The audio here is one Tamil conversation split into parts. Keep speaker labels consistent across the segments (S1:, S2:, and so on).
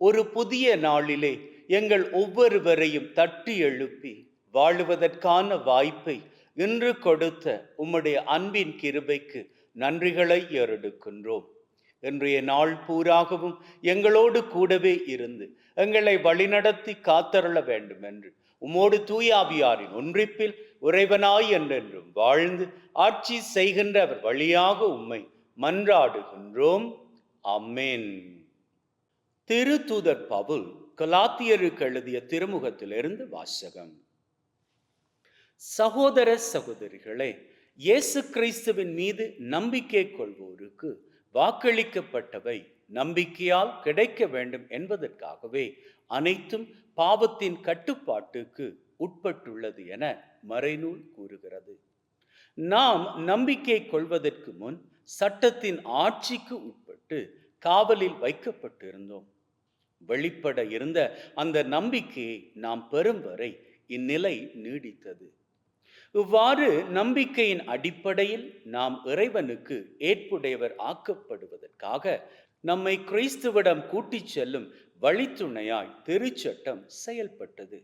S1: ஒரு புதிய நாளிலே எங்கள் ஒவ்வொருவரையும் தட்டி எழுப்பி வாழுவதற்கான வாய்ப்பை இன்று கொடுத்த உம்முடைய அன்பின் கிருபைக்கு நன்றிகளை ஏறெடுக்கின்றோம். இன்றைய நாள் பூராகவும் எங்களோடு கூடவே இருந்து எங்களை வழிநடத்தி காத்தருள வேண்டும் என்று உம்மோடு தூயாவியாரின் ஒன்றிப்பில் உறைவனாய் என்றென்றும் வாழ்ந்து ஆட்சி செய்கின்ற அவர் வழியாக உம்மை மன்றாடுகின்றோம். அம்மேன் திருத்துதர் பவுல் கலாத்தியருக்கு எழுதிய திருமுகத்திலிருந்து வாசகம். சகோதர சகோதரிகளே இயேசு கிறிஸ்துவின் மீது நம்பிக்கை கொள்வோருக்கு வாக்களிக்கப்பட்டவை நம்பிக்கையால் கிடைக்க வேண்டும் என்பதற்காகவே அனைத்தும் பாவத்தின் கட்டுப்பாட்டுக்கு உட்பட்டுள்ளது என மறைநூல் கூறுகிறது. நாம் நம்பிக்கை கொள்வதற்கு முன் சட்டத்தின் ஆட்சிக்கு உட்பட்டு காவலில் வைக்கப்பட்டிருந்தோம். வெளிப்பட இருந்த அந்த நம்பிக்கையை நாம் பெறும் வரை இந்நிலை நீடித்தது. இவ்வாறு நம்பிக்கையின் அடிப்படையில் நாம் இறைவனுக்கு ஏற்புடையவர் ஆக்கப்படுவதற்காக நம்மை கிறிஸ்துவிடம் கூட்டிச் செல்லும் வழித்துணையாய் திருச்சட்டம் செயல்பட்டது.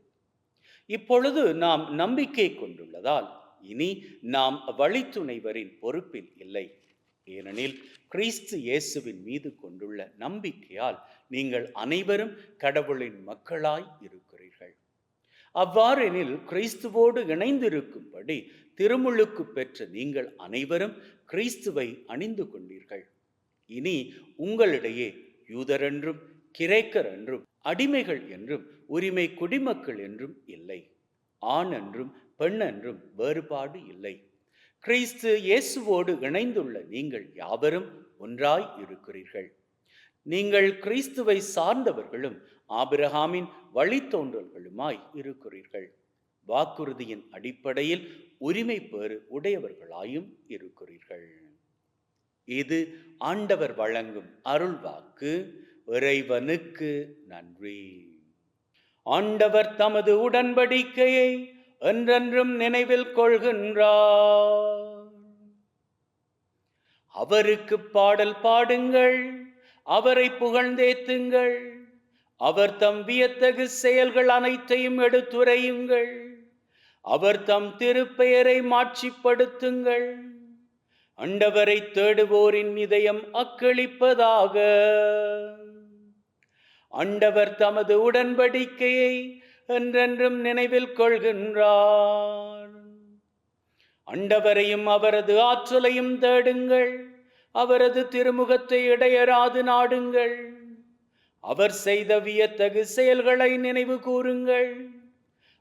S1: இப்பொழுது நாம் நம்பிக்கை கொண்டுள்ளதால் இனி நாம் வழித்துணைவரின் பொறுப்பில் இல்லை. ஏனெனில் கிறிஸ்து இயேசுவின் மீது கொண்டுள்ள நம்பிக்கையால் நீங்கள் அனைவரும் கடவுளின் மக்களாய் இருக்கிறீர்கள். அவ்வாறெனில் கிறிஸ்துவோடு இணைந்திருக்கும்படி திருமுழுக்கு பெற்ற நீங்கள் அனைவரும் கிறிஸ்துவை அணிந்து கொண்டீர்கள். இனி உங்களிடையே யூதர் என்றும் கிரேக்கர் என்றும் அடிமைகள் என்றும் உரிமை குடிமக்கள் என்றும் இல்லை. ஆண் என்றும் பெண் என்றும் வேறுபாடு இல்லை. கிறிஸ்து இயேசுவோடு இணைந்துள்ள நீங்கள் யாவரும் ஒன்றாய் இருக்கிறீர்கள். நீங்கள் கிறிஸ்துவை சார்ந்தவர்களும் ஆபிரகாமின் வழித்தோன்றல்களுமாய் இருக்கிறீர்கள். வாக்குறுதியின் அடிப்படையில் உரிமை பெறு உடையவர்களாயும் இருக்கிறீர்கள். இது ஆண்டவர் வழங்கும் அருள் வாக்கு. இறைவனுக்கு நன்றி. ஆண்டவர் தமது உடன்படிக்கையை என்றென்றும் நினைவில் கொள்கின்றார். அவருக்கு பாடல் பாடுங்கள் அவரை புகழ்ந்தேத்துங்கள் அவர் தம் வியத்தகு செயல்கள் அனைத்தையும் எடுத்துரையுங்கள் அவர் தம் திருப்பெயரை மாட்சிப்படுத்துங்கள் அண்டவரை தேடுவோரின் இதயம் அக்களிப்பதாக. அண்டவர் தமது உடன்படிக்கையை என்றென்றும் நினைவில் கொள்கின்றார். அண்டவரையும் அவரது ஆற்றலையும் தேடுங்கள். அவரது திருமுகத்தை இடையராது நாடுங்கள். அவர் செய்த வியத்தகு செயல்களை நினைவு கூறுங்கள்.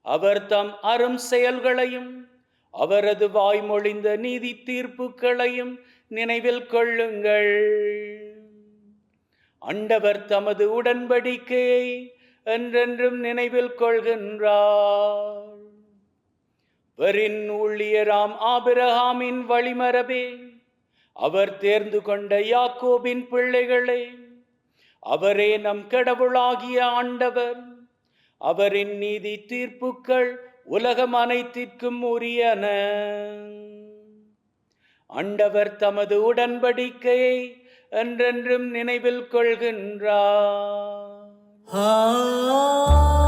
S1: அவர் தம் அரும் செயல்களையும் அவரது வாய்மொழிந்த நீதி தீர்ப்புகளையும் நினைவில் கொள்ளுங்கள். அண்டவர் தமது உடன்படிக்கையை என்றென்றும் நினைவில் கொள்கின்றார் வரின் ஊழியராம் ஆபிரஹாமின் வழிமரபே அவர் தேர்ந்து கொண்ட யாக்கோபின் பிள்ளைகளே அவரே நம் கடவுளாகிய ஆண்டவர். அவரின் நீதி தீர்ப்புக்கள் உலகம் அனைத்திற்கும் உரியன. ஆண்டவர் தமது உடன்படிக்கையை என்றென்றும் நினைவில் கொள்கின்றார். Ah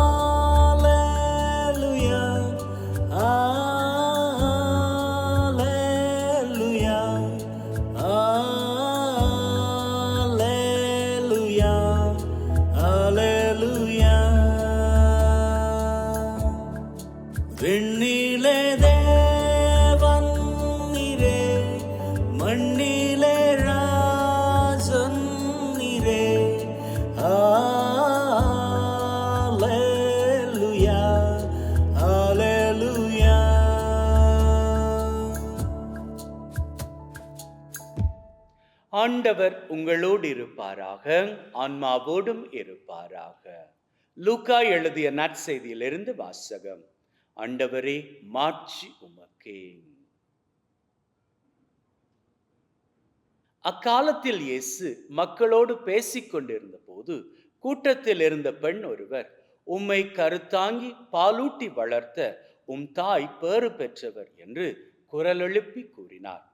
S1: இருப்பாராக ஆன்மாவோடும் இருப்பாராக. லூக்கா எழுதிய நற்செய்தியிலிருந்து வாசகம். அண்டவரே மாட்சி உமக்கே. அக்காலத்தில் இயேசு மக்களோடு பேசிக் கொண்டிருந்த போது கூட்டத்தில் இருந்த பெண் ஒருவர் உம்மை கருத்தாங்கி பாலூட்டி வளர்த்த உம் தாய் பேறு பெற்றவர் என்று குரல் எழுப்பி கூறினார்.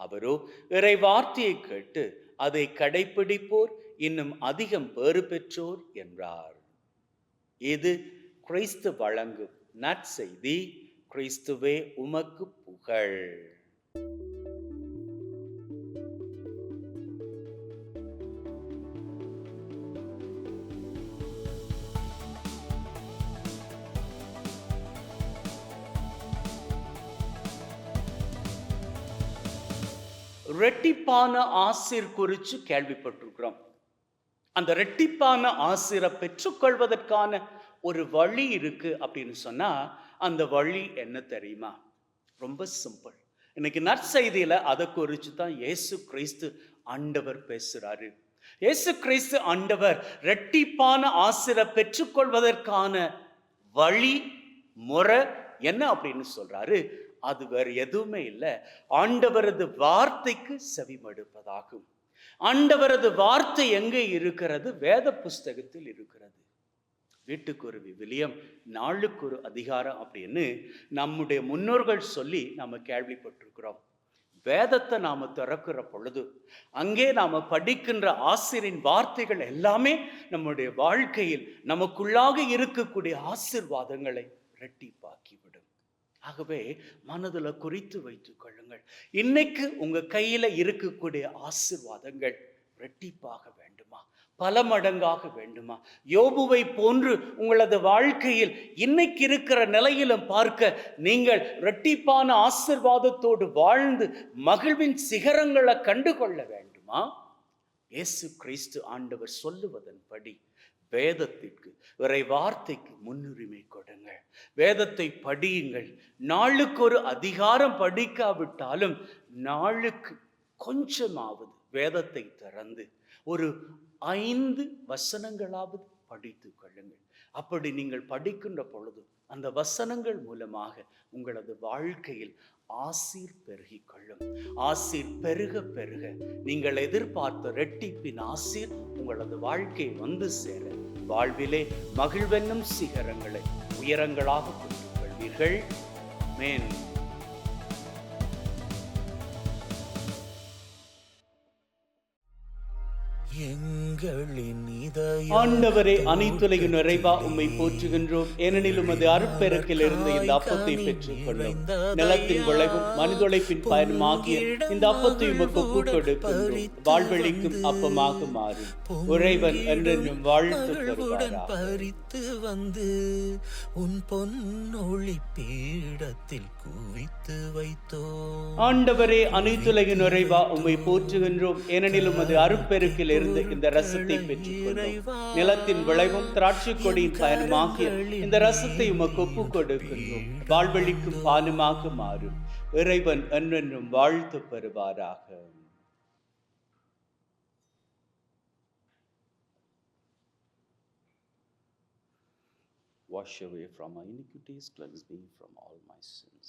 S1: அவரோ இறை வார்த்தையை கேட்டு அதை கடைப்பிடிப்போர் இன்னும் அதிகம் பேறு பெற்றோர் என்றார். இது கிறிஸ்து வழங்கும் நற்செய்தி கிறிஸ்துவே உமக்கு புகழ். ரெட்டிப்பான ஆசிர் குறித்து கேள்விப்பட்டிருக்கிறோம். அந்த ரெட்டிப்பான ஆசிரை பெற்றுக்கொள்வதற்கான ஒரு வழி இருக்கு அப்படின்னு சொன்னா அந்த வழி என்ன தெரியுமா? ரொம்ப சிம்பிள். இன்னைக்கு நற்செய்தியில அதை குறித்து தான் இயேசு கிறிஸ்து ஆண்டவர் பேசுறாரு. இயேசு கிறிஸ்து ஆண்டவர் ரெட்டிப்பான ஆசிரை பெற்றுக்கொள்வதற்கான வழி முறை என்ன அப்படின்னு சொல்றாரு? அது வேற எதுவுமே இல்லை. ஆண்டவரது வார்த்தைக்கு செவிமடுப்பதாகும். ஆண்டவரது வார்த்தை எங்கே இருக்கிறது? வேத புஸ்தகத்தில் இருக்கிறது. வீட்டுக்கு ஒரு விவிலியம் நாளுக்கு ஒரு அதிகாரம் அப்படின்னு நம்முடைய முன்னோர்கள் சொல்லி நாம கேள்விப்பட்டிருக்கிறோம். வேதத்தை நாம திறக்கிற பொழுது அங்கே நாம படிக்கின்ற ஆசிரியின் வார்த்தைகள் எல்லாமே நம்முடைய வாழ்க்கையில் நமக்குள்ளாக இருக்கக்கூடிய ஆசிர்வாதங்களை இரட்டிப்பாக்கிவிடும் ஆகவே மனதுல குறித்து வைத்துக் கொள்ளுங்கள். இன்னைக்கு உங்க கையில இருக்கக்கூடிய ஆசிர்வாதங்கள் இரட்டிப்பாக வேண்டுமா? பல மடங்காக வேண்டுமா? யோபுவை போன்று உங்களது வாழ்க்கையில் இன்னைக்கு இருக்கிற நிலையிலும் பார்க்க நீங்கள் இரட்டிப்பான ஆசிர்வாதத்தோடு வாழ்ந்து மகிழ்வின் சிகரங்களை கண்டுகொள்ள வேண்டுமா? இயேசு கிறிஸ்து ஆண்டவர் சொல்லுவதன்படி வேதத்திற்கு இறை வார்த்தைக்கு முன்னுரிமை கொடுங்கள். வேதத்தை படியுங்கள். நாளுக்கு ஒரு அதிகாரம் படிக்காவிட்டாலும் நாளுக்கு கொஞ்சமாவது வேதத்தை திறந்து ஒரு ஐந்து வசனங்களாவது படித்து கொள்ளுங்கள். அப்படி நீங்கள் படிக்கின்ற பொழுது அந்த வசனங்கள் மூலமாக உங்களது வாழ்க்கையில் ஆசீர் பெருகி கொள்ளும். ஆசீர் பெருக பெருக நீங்கள் எதிர்பார்த்த ரெட்டிப்பின் ஆசீர் உங்களது வாழ்க்கை வந்து சேர வாழ்விலே மகிழ்வென்னும் சிகரங்களை உயரங்களாக கொண்டு கொள்வீர்கள். மேன் ஆண்டவரே அனைத்துலகு நிறைவா உம்மை போற்றுகின்றோம். ஏனெனில் உமது அருட்பெருக்கில் இருந்து இந்த அப்பத்தை பெற்றுக் கொள்ளும் நிலத்தின் விளைவும் மனிதொழைப்பின் பயனுமாகிய இந்த அப்பத்தை உமக்கு ஒப்புக் கொடுக்கின்றோம் வாழ்வழிக்கும் அப்பமாக மாறும். உறைவன் என்றென்றும் வாழ்த்து
S2: பறித்து வந்து உன் பொன்னொளி பீடத்தில் குவித்து வைத்தோ
S1: ஆண்டவரே அனைத்துலகு நிறைவா உம்மை போற்றுகின்றோம். ஏனெனில் உமது அருட்பெருக்கில் இருந்து இந்த ரசத்தை பெற்றுக்கொண்டோம் நிலத்தின் விளைவும் திராட்சை கொடியின் பயனுமாகிய இந்த ரசத்தை உமக்கு ஒப்புக் கொடுக்கின்றோம். வாழ்வழிக்கும் பாலுமாக மாறும். இறைவன் என்றென்றும் வாழ்த்து பெறுவாராக. Wash away from my iniquities, cleanse me from all my sins.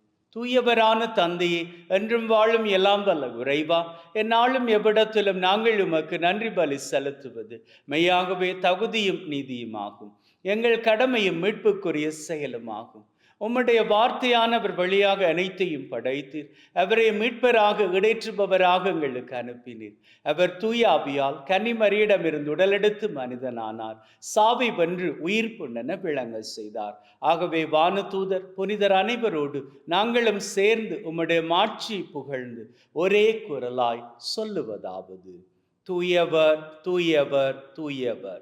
S1: தூயவரான தந்தையே என்றும் வாழும் எல்லாம் வல்ல உறைவா என்னாலும் எவ்விடத்திலும் நாங்கள் உமக்கு நன்றி பலி செலுத்துவது. மெய்யாகவே தகுதியும் நீதியுமாகும். எங்கள் கடமையும் மீட்புக்குரிய செயலுமாகும். உம்முடைய வார்த்தையானவர் வழியாக அனைத்தையும் படைத்தீர். அவரை மீட்பராக இடைற்றுபவராக எங்களுக்கு அனுப்பினீர். அவர் தூயாபியால் கன்னிமரியிடமிருந்து உடலெடுத்து மனிதனானார். சாவை வென்று உயிர் புண்ணென விளங்க செய்தார். ஆகவே வானதூதர் புனிதர் அனைவரோடு நாங்களும் சேர்ந்து உம்முடைய மாட்சி புகழ்ந்து ஒரே குரலாய் சொல்லுவதாவது. தூயவர் தூயவர் தூயவர்.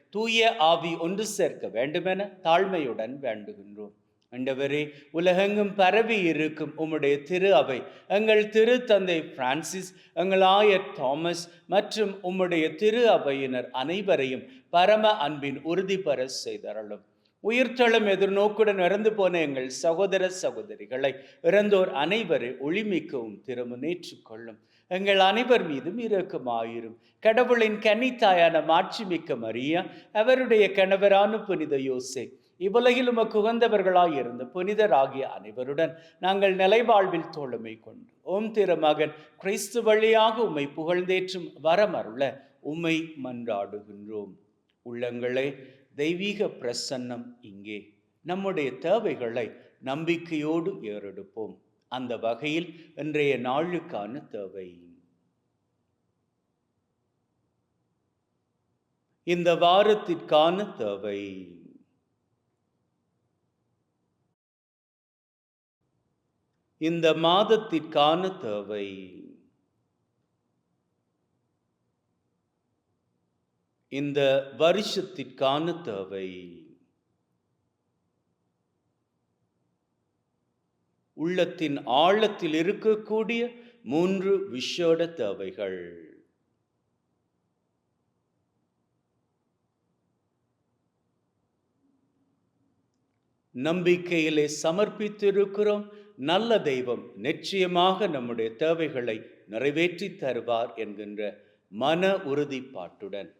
S1: தூய ஆவி ஒன்று சேர்க்க வேண்டுமென தாழ்மையுடன் வேண்டுகின்றோம். ஆண்டவரே உலகெங்கும் பரவி இருக்கும் உம்முடைய திரு அவை எங்கள் திரு தந்தை பிரான்சிஸ் எங்கள் ஆயர் தாமஸ் மற்றும் உம்முடைய திரு அவையினர் அனைவரையும் பரம அன்பின் உறுதிபெற செய்தரலும் உயிர்த்தளம் எதிர்நோக்குடன் இறந்து போன எங்கள் சகோதர சகோதரிகளை இறந்தோர் அனைவரை ஒளிமிக்கவும் திருமுனேற்றுக் எங்கள் அனைவர் மீதும் இரக்கமாயிரும். கடவுளின் கன்னித்தாயான மாட்சிமிக்க மரியா அவருடைய கணவரான புனித யோசே இவ்வுலகில் உமக்கு உகந்தவர்களாய் இருந்த புனிதராகிய அனைவருடன் நாங்கள் நிலைவாழ்வில் தோழமை கொண்டு ஓம் திருமகன் கிறிஸ்து வழியாக உம்மை புகழ்ந்தேற்றும் வரமருள உம்மை மன்றாடுகின்றோம். உள்ளங்களே தெய்வீக பிரசன்னம் இங்கே. நம்முடைய தேவைகளை நம்பிக்கையோடு ஏறெடுப்போம். அந்த வகையில் இன்றைய நாளுக்கான தேவை. இந்த வாரத்திற்கான தேவை. இந்த மாதத்திற்கான தேவை. இந்த வருஷத்திற்கான தேவை. உள்ளத்தின் ஆழத்தில் இருக்கக்கூடிய மூன்று விஷோட தேவைகள். நம்பிக்கையிலே சமர்ப்பித்திருக்கிறோம். நல்ல தெய்வம் நிச்சயமாக நம்முடைய தேவைகளை நிறைவேற்றி தருவார் என்கின்ற மன உறுதிப்பாட்டுடன்.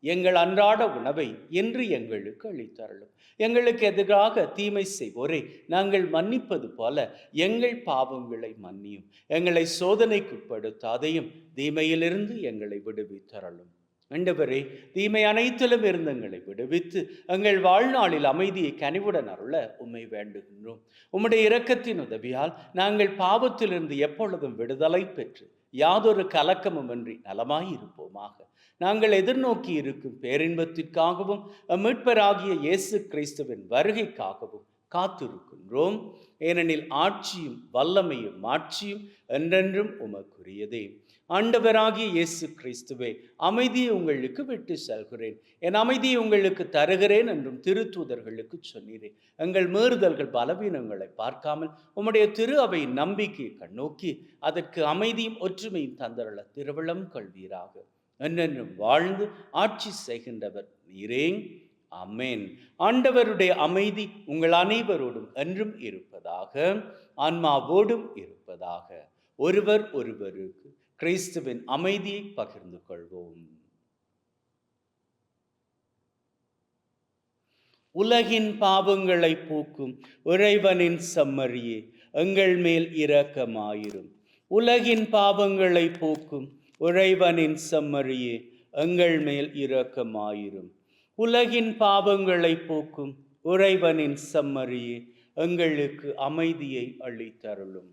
S1: எங்கள் அன்றாட உணவை இன்று எங்களுக்கு அளித்தருளும். எங்களுக்கு எதிராக தீமை செய்வோரை நாங்கள் மன்னிப்பது போல எங்கள் பாவங்களை மன்னியும். எங்களை சோதனைக்குட்படுத்தாதையும் தீமையிலிருந்து எங்களை விடுவித்தரலும் ஆண்டவரே தீமை அனைத்திலும் இருந்து எங்களை விடுவித்து எங்கள் வாழ்நாளில் அமைதியை கனிவுடன் அருள உம்மை வேண்டுகின்றோம். உம்முடைய இரக்கத்தின் உதவியால் நாங்கள் பாவத்திலிருந்து எப்பொழுதும் விடுதலை பெற்று யாதொரு கலக்கமுமின்றி நலமாயிருப்போமாக. நாங்கள் எதிர்நோக்கி இருக்கும் பேரின்பத்திற்காகவும் மீட்பராகிய இயேசு கிறிஸ்துவின் வருகைக்காகவும் காத்திருக்கின்றோம். ஏனெனில் ஆட்சியும் வல்லமையும் மாட்சியும் என்றென்றும் உமக்குரியதே. ஆண்டவராகிய இயேசு கிறிஸ்துவே அமைதியை உங்களுக்கு விட்டு செல்கிறேன். என் அமைதியை உங்களுக்கு தருகிறேன் என்றும் திருத்தூதர்களுக்கு சொன்னீரேன் எங்கள் மீறுதல்கள் பலவீனங்களை பார்க்காமல் உம்முடைய திரு அவை நம்பிக்கையை கண்ணோக்கி அதற்கு அமைதியும் ஒற்றுமையும் தந்தருள திருவிழம் கொள்வீராக. என்னென்னும் வாழ்ந்து ஆட்சி செய்கின்றவர் நீரே. அமேன் ஆண்டவருடைய அமைதி உங்கள் அனைவரோடும் என்றும் இருப்பதாக ஆன்மாவோடும் இருப்பதாக ஒருவர் ஒருவருக்கு கிறிஸ்துவின் அமைதியை பகிர்ந்து கொள்வோம். உலகின் பாவங்களை போக்கும் இறைவனின் செம்மறியே எங்கள் மேல் இரக்கமாயிரும். உலகின் பாவங்களை போக்கும் இறைவனின் செம்மறியே எங்கள் மேல் இரக்கமாயிரும். உலகின் பாவங்களை போக்கும் இறைவனின் செம்மறியே எங்களுக்கு அமைதியை அளித்தருளும்.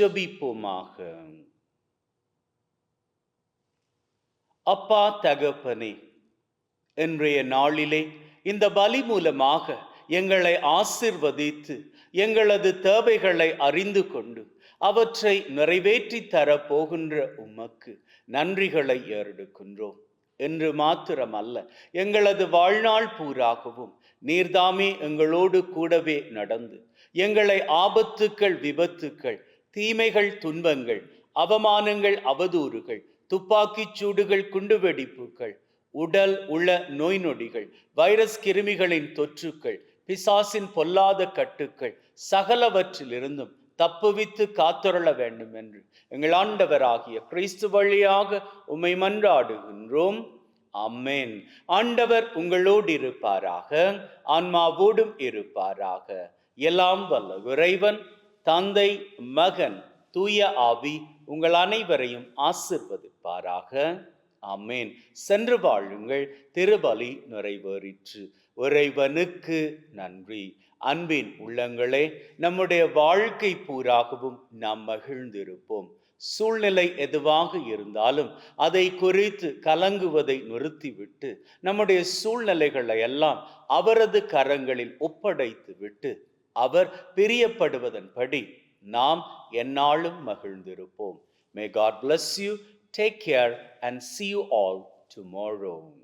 S1: ஜபிப்போமாக. அப்பா தகப்பனே இன்றைய நாளிலே இந்த பலி மூலமாக எங்களை ஆசிர்வதித்து எங்களது தேவைகளை அறிந்து கொண்டு அவற்றை நிறைவேற்றி தர போகின்ற உமக்கு நன்றிகளை ஏறெடுக்கின்றோம். என்று மாத்திரமல்ல எங்களது வாழ்நாள் பூராகவும் நீர்தாமே எங்களோடு கூடவே நடந்து எங்களை ஆபத்துக்கள் விபத்துக்கள் தீமைகள் துன்பங்கள் அவமானங்கள் அவதூறுகள் துப்பாக்கிச் சூடுகள் குண்டுவெடிப்புகள் உடல் உள நோய் நொடிகள் வைரஸ் கிருமிகளின் தொற்றுக்கள் பிசாசின் பொல்லாத கட்டுக்கள் சகலவற்றிலிருந்தும் தப்புவித்து காத்தருள வேண்டும் என்று எங்கள் ஆண்டவராகிய கிறிஸ்து வழியாக உம்மை மன்றாடுகின்றோம். அம்மேன் ஆண்டவர் உங்களோடு இருப்பாராக ஆன்மாவோடும் இருப்பாராக. எல்லாம் வல்ல இறைவன். தந்தை மகன் தூய ஆவி உங்கள் அனைவரையும் ஆசிர்வதிப்பாராக. ஆமென். சென்று வாழுங்கள் திருபலி நிறைவேறிற்று. இறைவனுக்கு நன்றி. அன்பின் உள்ளங்களே நம்முடைய வாழ்க்கை பூராகவும் நாம் மகிழ்ந்திருப்போம். சூழ்நிலை எதுவாக இருந்தாலும் அதை குறித்து கலங்குவதை நிறுத்திவிட்டு நம்முடைய சூழ்நிலைகளை எல்லாம் அவரது கரங்களில் ஒப்படைத்து விட்டு அவர் பிரியப்படுவதன்படி நாம் என்னாலும் மகிழ்ந்திருப்போம். May God bless you take care and see you all tomorrow